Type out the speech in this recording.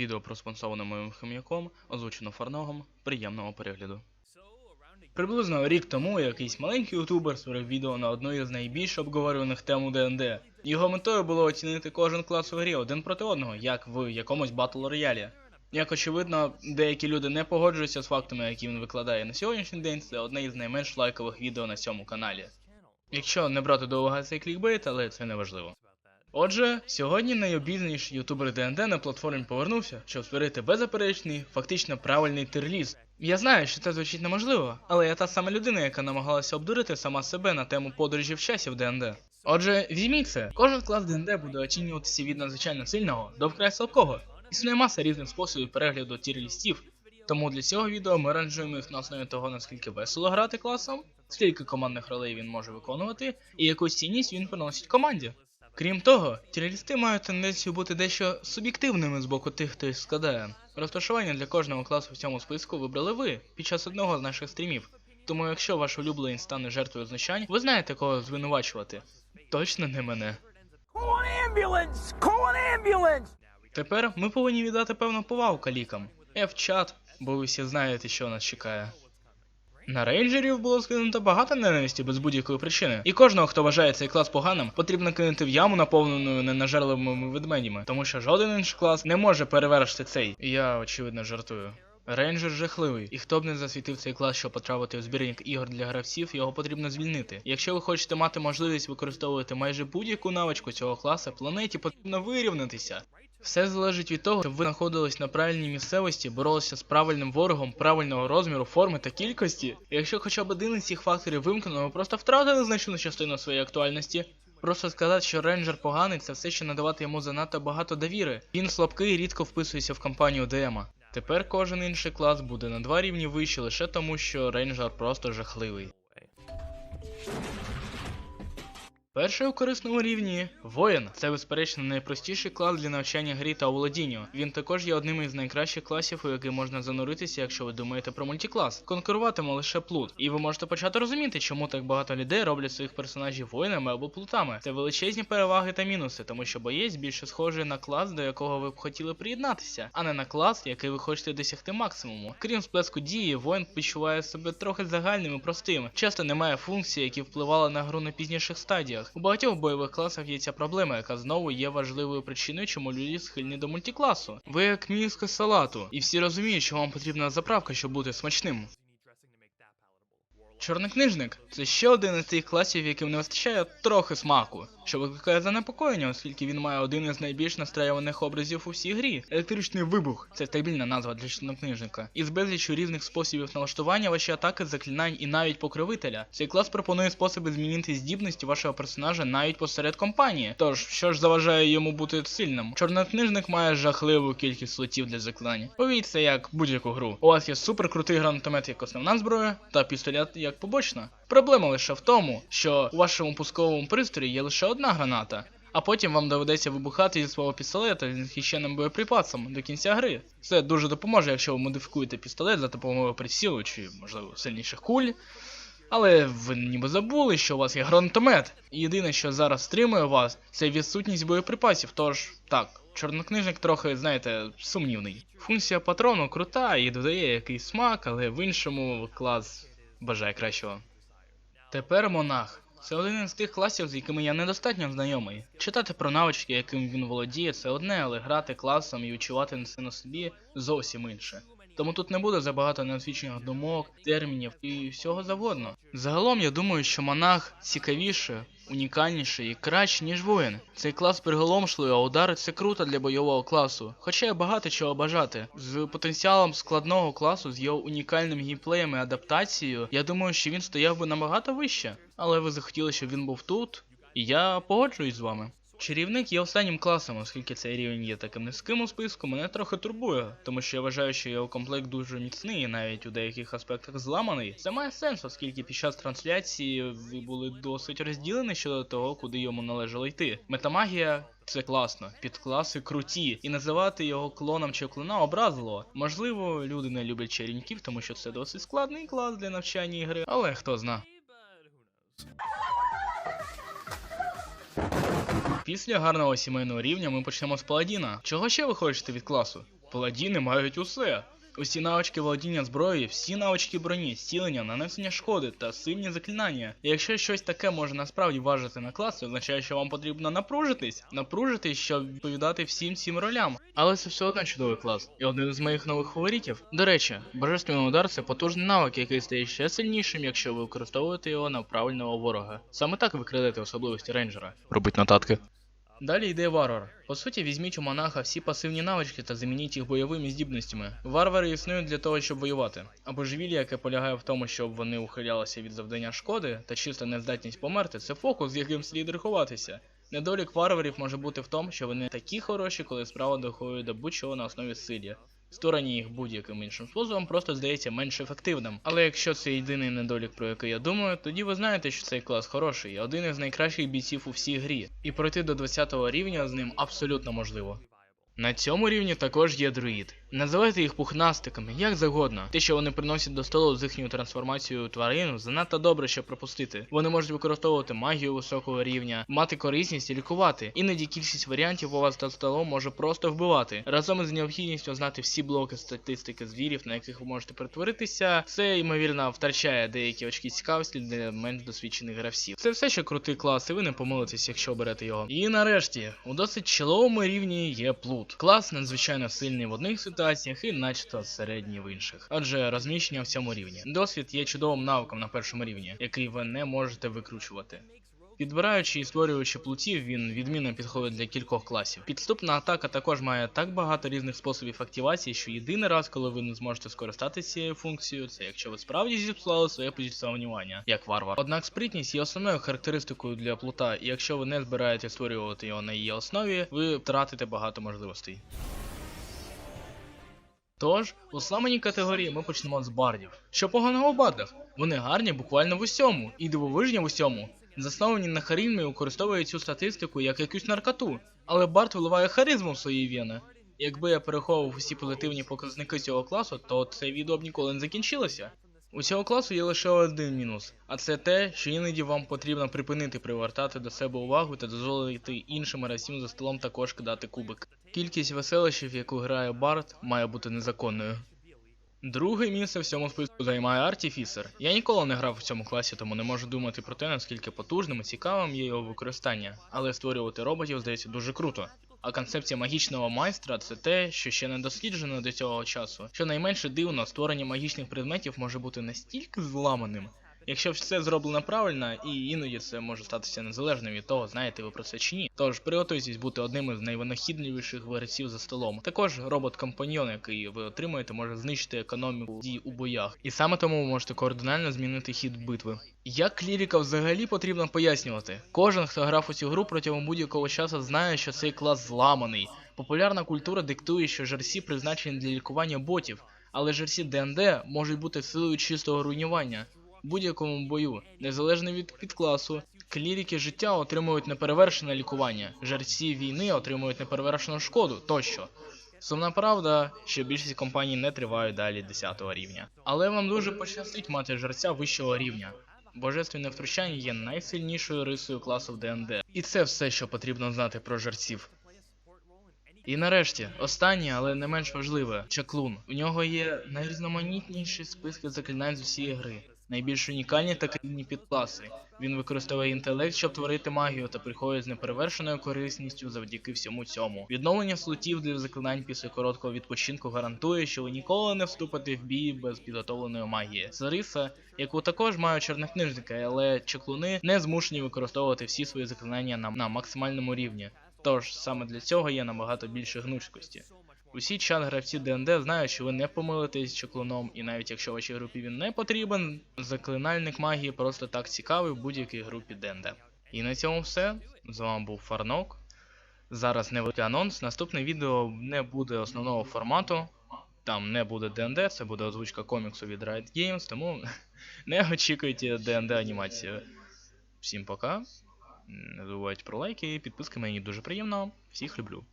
Відео проспонсоване моїм хом'яком, озвучено фарногом. Приємного перегляду. Приблизно рік тому якийсь маленький ютубер створив відео на одну із найбільш обговорюваних тем у ДНД. Його метою було оцінити кожен клас у грі один проти одного, як в якомусь батл роялі. Як очевидно, деякі люди не погоджуються з фактами, які він викладає на сьогоднішній день, це одне із найменш лайкових відео на цьому каналі. Якщо не брати до уваги цей клікбейт, але це не важливо. Отже, сьогодні найобізніший ютубер ДНД на платформі повернувся, щоб створити беззаперечний, фактично правильний тирліст. Я знаю, що це звучить неможливо, але я та сама людина, яка намагалася обдурити сама себе на тему подорожі в часі в ДНД. Отже, візьміть це. Кожен клас ДНД буде оцінюватися від надзвичайно сильного до вкрай слабкого. Існує маса різних способів перегляду тір-лістів, тому для цього відео ми ранжуємо їх на основі того, наскільки весело грати класом, скільки командних ролей він може виконувати, і яку цінність він приносить команді. Крім того, тірелісти мають тенденцію бути дещо суб'єктивними з боку тих, хто їх складає. Розташування для кожного класу в цьому списку вибрали ви під час одного з наших стрімів. Тому якщо ваш улюбленець стане жертвою знущань, ви знаєте кого звинувачувати. Точно не мене. Тепер ми повинні віддати певну повагу калікам. F-чат, бо ви всі знаєте, що нас чекає. На рейнджерів було скинуто багато ненависті без будь-якої причини. І кожного, хто вважає цей клас поганим, потрібно кинути в яму, наповнену ненажерливими ведмедями, тому що жоден інший клас не може перевершити цей. Я очевидно жартую. Рейнджер жахливий, і хто б не засвітив цей клас, щоб потрапити в збірник ігор для гравців, його потрібно звільнити. Якщо ви хочете мати можливість використовувати майже будь-яку навичку цього класу, планеті потрібно вирівнятися. Все залежить від того, щоб ви знаходились на правильній місцевості, боролися з правильним ворогом правильного розміру, форми та кількості. Якщо хоча б один із цих факторів вимкнено, ви просто втратили значну частину своєї актуальності. Просто сказати, що рейнджер поганий, це все ще надавати йому занадто багато довіри. Він слабкий і рідко вписується в кампанію ДМа. Тепер кожен інший клас буде на два рівні вище лише тому, що рейнджер просто жахливий. Перший у корисному рівні воїн. Це безперечно найпростіший клас для навчання грі та володінню. Він також є одним із найкращих класів, у який можна зануритися, якщо ви думаєте про мультиклас. Конкуруватиме лише плут, і ви можете почати розуміти, чому так багато людей роблять своїх персонажів воїнами або плутами. Це величезні переваги та мінуси, тому що боєць більше схожий на клас, до якого ви б хотіли приєднатися, а не на клас, який ви хочете досягти максимуму. Крім сплеску дії, воїн відчуває себе трохи загальним і простим. Часто немає функцій, які впливали на гру на пізніших стадіях. У багатьох бойових класах є ця проблема, яка знову є важливою причиною, чому люди схильні до мультикласу. Ви як мізка салату, і всі розуміють, що вам потрібна заправка, щоб бути смачним. Чорнокнижник це ще один із тих класів, яким не вистачає трохи смаку, що викликає занепокоєння, оскільки він має один із найбільш настраюваних образів у всій грі. Електричний вибух це стабільна назва для чорнокнижника. Із безлічю різних способів налаштування ваші атаки, заклинань і навіть покровителя. Цей клас пропонує способи змінити здібності вашого персонажа навіть посеред кампанії. Тож, що ж заважає йому бути сильним? Чорнокнижник має жахливу кількість слотів для заклинань. Повіть як будь-яку гру. У вас є суперкрутий гранатомет як основна зброя, та пістолет як побочна. Проблема лише в тому, що у вашому пусковому пристрої є лише одна граната. А потім вам доведеться вибухати зі свого пістолета з нехищеним боєприпасом до кінця гри. Це дуже допоможе, якщо ви модифікуєте пістолет за допомогою прицілу чи, можливо, сильніших куль. Але ви ніби забули, що у вас є гранатомет. І єдине, що зараз стримує вас, це відсутність боєприпасів. Тож, так, чорнокнижник трохи, знаєте, сумнівний. Функція патрону крута і додає якийсь смак, але в іншому клас бажає кращого. Тепер монах. Це один із тих класів, з якими я недостатньо знайомий. Читати про навички, яким він володіє, це одне, але грати класом і відчувати це на собі зовсім інше. Тому тут не буде забагато неосвічених думок, термінів і всього завгодно. Загалом я думаю, що монах цікавіше, унікальніше і краще, ніж воїн. Цей клас приголомшливий, а удари це круто для бойового класу. Хоча є багато чого бажати. З потенціалом складного класу, з його унікальним геймплеєм і адаптацією, я думаю, що він стояв би набагато вище. Але ви захотіли, щоб він був тут, і я погоджуюсь з вами. Чарівник є останнім класом, оскільки цей рівень є таким низьким у списку, мене трохи турбує, тому що я вважаю, що його комплект дуже міцний і навіть у деяких аспектах зламаний. Це має сенс, оскільки під час трансляції ви були досить розділені щодо того, куди йому належало йти. Метамагія. Це класно, підкласи круті, і називати його клоном чи клона образливо. Можливо, люди не люблять чарівників, тому що це досить складний клас для навчання ігри, але хто зна. Після гарного сімейного рівня ми почнемо з паладіна. Чого ще ви хочете від класу? Паладіни мають усе. Усі навички володіння зброєю, всі навички броні, зцілення, нанесення шкоди та сильні заклинання. І якщо щось таке може насправді важити на клас, це означає, що вам потрібно напружитись, напружитись, щоб відповідати всім цим ролям. Але це все одно чудовий клас, і один з моїх нових фаворитів. До речі, божественний удар це потужний навик, який стає ще сильнішим, якщо ви використовуєте його на правильного ворога. Саме так ви крадете особливості рейнджера. Робить нотатки. Далі йде варвар. По суті, візьміть у монаха всі пасивні навички та замініть їх бойовими здібностями. Варвари існують для того, щоб воювати. А божевілля, яке полягає в тому, щоб вони ухилялися від завдання шкоди, та чиста нездатність померти, це фокус, з яким слід рахуватися. Недолік варварів може бути в тому, що вони такі хороші, коли справа доходить до будь-чого на основі силі. Створення їх будь-яким іншим способом просто здається менш ефективним. Але якщо це єдиний недолік, про який я думаю, тоді ви знаєте, що цей клас хороший, один із найкращих бійців у всій грі, і пройти до 20 рівня з ним абсолютно можливо. На цьому рівні також є друїд. Називайте їх пухнастиками, як завгодно. Те, що вони приносять до столу з їхньою трансформацією тварин, занадто добре, щоб пропустити. Вони можуть використовувати магію високого рівня, мати корисність і лікувати. Іноді кількість варіантів у вас за столом може просто вбивати. Разом із необхідністю знати всі блоки статистики звірів, на яких ви можете перетворитися, це ймовірно втрачає деякі очки цікавості для менш досвідчених гравців. Це все ще крутий клас, і ви не помилитесь, якщо берете його. І нарешті, у досить чоловому рівні є плут. Клас надзвичайно сильний в одних ситуаціях і начебто середній в інших. Адже розміщення в цьому рівні. Досвід є чудовим навиком на першому рівні, який ви не можете викручувати. Підбираючи і створюючи плутів, він відмінно підходить для кількох класів. Підступна атака також має так багато різних способів активації, що єдиний раз, коли ви не зможете скористатися цією функцією, це якщо ви справді зіпсували своє позиціонування, як варвар. Однак спритність є основною характеристикою для плута, і якщо ви не збираєте створювати його на її основі, ви втратите багато можливостей. Тож, у сламаній категорії ми почнемо з бардів. Що поганого в бардах? Вони гарні буквально в усьому, і дивовижні в усьому. Засновані на харизмі використовують цю статистику як якусь наркоту, але Барт виливає харизму в свої вени. Якби я переховував усі позитивні показники цього класу, то це відео б ніколи не закінчилося. У цього класу є лише один мінус, а це те, що іноді вам потрібно припинити привертати до себе увагу та дозволити іншим гравцям за столом також кидати кубик. Кількість веселищів, яку грає Барт, має бути незаконною. Друге місце в цьому списку займає Артіфісер. Я ніколи не грав в цьому класі, тому не можу думати про те, наскільки потужним і цікавим є його використання, але створювати роботів здається дуже круто. А концепція магічного майстра це те, що ще не досліджено до цього часу. Що найменше дивно, створення магічних предметів може бути настільки зламаним. Якщо все зроблено правильно, і іноді це може статися незалежно від того, знаєте ви про це чи ні. Тож приготуйтесь бути одним із найвинахідливіших гравців за столом. Також робот-компаньйон, який ви отримаєте, може знищити економіку дій у боях. І саме тому ви можете координально змінити хід битви. Як кліріка взагалі потрібно пояснювати? Кожен, хто грав у цю гру протягом будь-якого часу, знає, що цей клас зламаний. Популярна культура диктує, що жерсі призначені для лікування ботів, але жерсі ДНД можуть бути силою чистого руйнування. Будь-якому бою, незалежно від підкласу, кліріки життя отримують неперевершене лікування, жерці війни отримують неперевершену шкоду тощо. Сумна правда, що більшість компаній не тривають далі 10 рівня. Але вам дуже пощастить мати жерця вищого рівня. Божественне втручання є найсильнішою рисою класу в ДНД. І це все, що потрібно знати про жерців. І нарешті, останнє, але не менш важливе, чаклун. У нього є найрізноманітніші списки заклинань з усієї гри. Найбільш унікальні та крінні підкласи. Він використовує інтелект, щоб творити магію, та приходить з неперевершеною корисністю завдяки всьому цьому. Відновлення слотів для заклинань після короткого відпочинку гарантує, що ви ніколи не вступите в бій без підготовленої магії. Це яку також мають чорнокнижники, але чеклуни не змушені використовувати всі свої заклинання на, на максимальному рівні. Тож саме для цього є набагато більше гнучкості. Усі чат гравці ДНД знають, що ви не помилитесь з чеклуном, і навіть якщо вашій групі він не потрібен, заклинальник магії просто так цікавий в будь-якій групі ДНД. І на цьому все. З вами був Фарнок. Зараз невеликий анонс. Наступне відео не буде основного формату. Там не буде ДНД, це буде озвучка коміксу від Riot Games, тому не очікуйте ДНД анімацію. Всім пока. Не забувайте про лайки, підписки мені дуже приємно. Всіх люблю.